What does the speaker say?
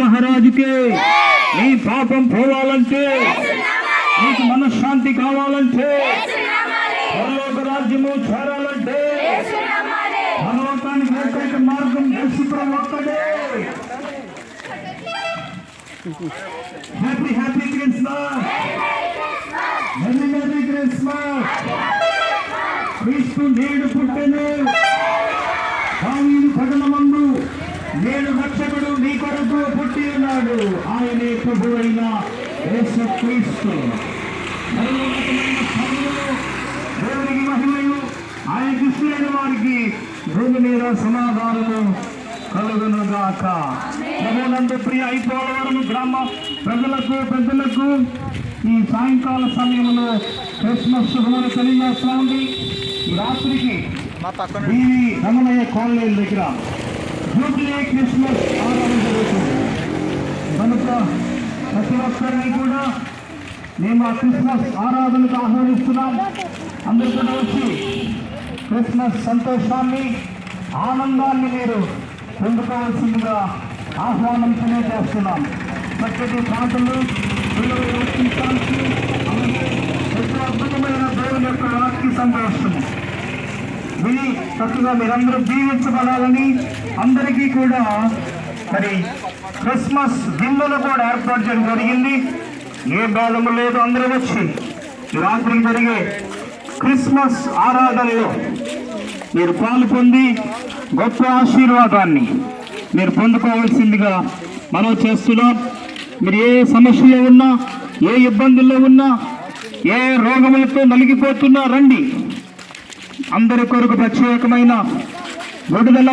మహారాజుకే నీ పాపం పోవాలంటే నీకు మనశ్శాంతి కావాలంటే పరలోక రాజ్యము చేరాలంటే భగవంతానికి ఏకైక మార్గం యేసుప్రభు ఒక్కడే happy happy Christmas merry merry Christmas క్రీస్తు నేడు పుట్టెను. దావీదు పట్టణమందు నేడు రక్షకుడు నీ కొరకు పుట్టి ఉన్నాడు. ఆయనే ప్రభువైన యేసు క్రీస్తు సర్వోన్నతమైన దేవునికి మహిమయు ఆయన కృష్ణులైన వారికి భూమి మీద సమాధానము కలుగును గాక ప్రభునందు ప్రియ అయిపోవడం గ్రామ ప్రజలకు పెద్దలకు ఈ సాయంకాల సమయంలో క్రిస్మస్ శుభములు తెలియజేస్తా ఉంది. ఈ రాత్రికి ఈ రమణయ్య కాలనీ దగ్గర జూబ్లీ క్రిస్మస్ ఆరాధన జరుగుతుంది. కనుక ప్రతి ఒక్కరిని కూడా మేము ఆ క్రిస్మస్ ఆరాధనకు ఆహ్వానిస్తున్నాం. అందరూ కూడా వచ్చి క్రిస్మస్ సంతోషాన్ని ఆనందాన్ని మీరు పొందుకోవాల్సిందిగా ఆహ్వానం తెలియజేస్తున్నాం. చక్కటి పాటలు పిల్లలు ఎంతో అద్భుతమైన దేవుని యొక్క వాక్య సంభవిస్తుంది విని చక్కగా మీరందరూ జీవించబడాలని అందరికీ కూడా మరి క్రిస్మస్ విందులు కూడా ఏర్పాటు చేయడం జరిగింది. ఏ భేదము లేదు అందరూ వచ్చి. రాత్రి జరిగే క్రిస్మస్ ఆరాధనలో మీరు పాలు పొంది గొప్ప ఆశీర్వాదాన్ని మీరు పొందుకోవాల్సిందిగా మనం చేస్తున్నాం. మీరు ఏ సమస్యలో ఉన్నా ఏ ఇబ్బందుల్లో ఉన్నా ఏ రోగములతో నలిగిపోతున్నా రండి. అందరి కొరకు ప్రత్యేకమైన విడుదల